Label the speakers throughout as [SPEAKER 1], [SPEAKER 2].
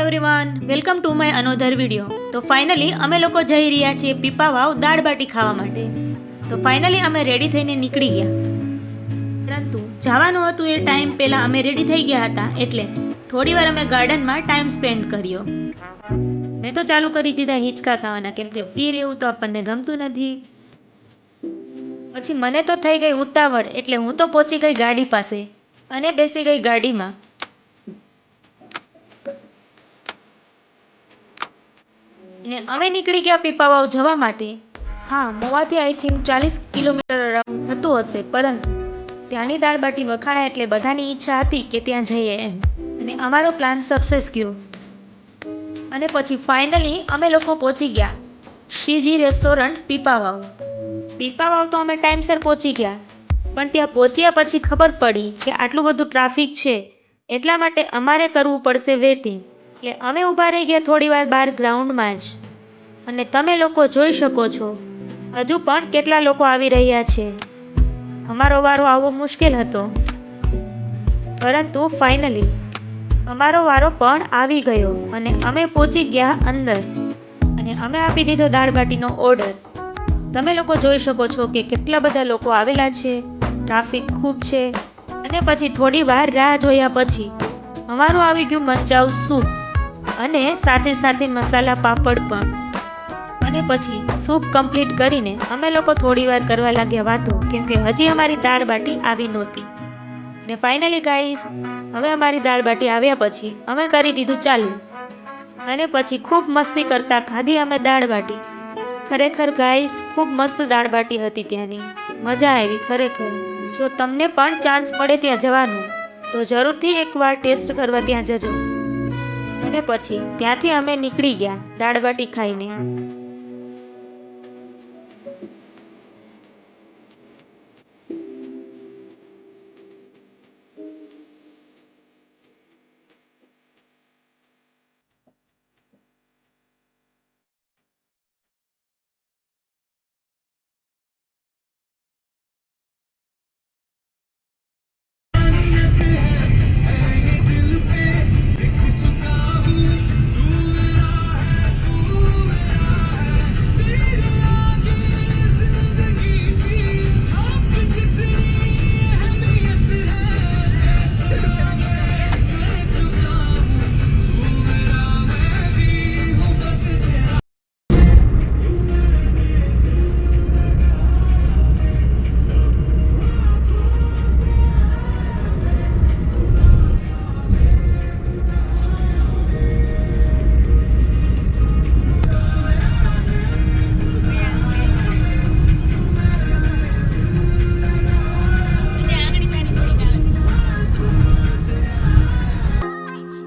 [SPEAKER 1] Everyone welcome to my another video તો finally અમે લોકો જઈ રહ્યા છીએ પીપા વાવ દાળ બાટી ખાવા માટે. તો ફાઇનલી અમે રેડી થઈને નીકળી ગયા. પરંતુ જવાનું હતું એ ટાઈમ પહેલાં અમે રેડી થઈ ગયા હતા એટલે થોડી વાર અમે ગાર્ડનમાં ટાઈમ સ્પેન્ડ કર્યો. મેં તો ચાલુ કરી દીધા હિંચકા ખાવાના. કેમ કે ફ્રી રહેવું તો આપણને ગમતું નથી. પછી મને તો થઈ ગઈ ઉતાવળ એટલે હું તો પહોંચી ગઈ ગાડી પાસે. અને બેસી ગઈ ગાડીમાં. ને અમે નીકળી ગયા પીપાવાવ જવા માટે. હા મોવાથી આઈ થિંક ચાલીસ કિલોમીટર અરાઉન્ડ થતું હશે, પરંતુ ત્યાંની દાળ બાટી વખાણાય એટલે બધાની ઈચ્છા હતી કે ત્યાં જઈએ એમ. અને અમારો પ્લાન સક્સેસ ગયો. અને પછી ફાઇનલી અમે લોકો પહોંચી ગયા. શ્રીજી રેસ્ટોરન્ટ પીપાવાવ. પીપાવાવ તો અમે ટાઈમસર પહોંચી ગયા. પણ ત્યાં પહોંચ્યા પછી ખબર પડી કે આટલું બધું ટ્રાફિક છે, એટલા માટે અમારે કરવું પડશે વેટિંગ એટલે અમે ઊભા રહી ગયા થોડી વાર બહાર ગ્રાઉન્ડમાં જ. અને તમે લોકો જોઈ શકો છો. હજુ પણ કેટલા લોકો આવી રહ્યા છે. અમારો વારો આવવો મુશ્કેલ હતો. પરંતુ ફાઇનલી, અમારો વારો પણ આવી ગયો અને અમે પહોંચી ગયા અંદર. અને અમે આપી દીધો દાળ બાટીનો ઓર્ડર. તમે લોકો જોઈ શકો છો કે કેટલા બધા લોકો આવેલા છે. ટ્રાફિક ખૂબ છે. અને પછી થોડી વાર રાહ જોયા પછી, અમારું આવી ગયું મંચાવ સૂપ. અને સાથે સાથે મસાલા પાપડ પણ. અને પછી સૂપ કમ્પ્લીટ કરીને અમે લોકો થોડી વાર કરવા લાગ્યા વાતો કેમકે હજી અમારી દાળ બાટી આવી નહોતી. ને ફાઇનલી ગાઈસ હવે અમારી દાળ બાટી આવ્યા પછી અમે કરી દીધું ચાલુ. અને પછી ખૂબ મસ્તી કરતા ખાધી અમે દાળ બાટી. ખરેખર ગાઈસ ખૂબ મસ્ત દાળ બાટી હતી ત્યાંની. મજા આવી ખરેખર. જો તમને પણ ચાન્સ મળે ત્યાં જવાનું, તો જરૂરથી એકવાર ટેસ્ટ કરવા ત્યાં જજો. અને પછી ત્યાંથી અમે નીકળી ગયા દાળ બાટી ખાઈને.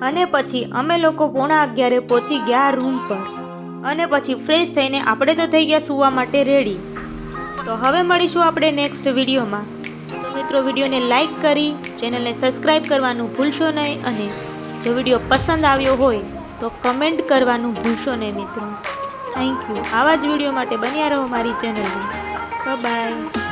[SPEAKER 1] અને પછી અમે લોકો પોણા અગિયારે પહોંચી ગયા રૂમ પર. અને પછી ફ્રેશ થઈને આપણે તો થઈ ગયા સૂવા માટે રેડી તો હવે મળીશું આપણે નેક્સ્ટ વિડીયોમાં. તો મિત્રો, વિડીયોને લાઇક કરી ચેનલને સબસ્ક્રાઈબ કરવાનું ભૂલશો નહીં અને જો વીડિયો પસંદ આવ્યો હોય, તો કમેન્ટ કરવાનું ભૂલશો નહીં મિત્રો. થેન્ક યુ આવા જ વીડિયો માટે બન્યા રહો મારી ચેનલમાં બાય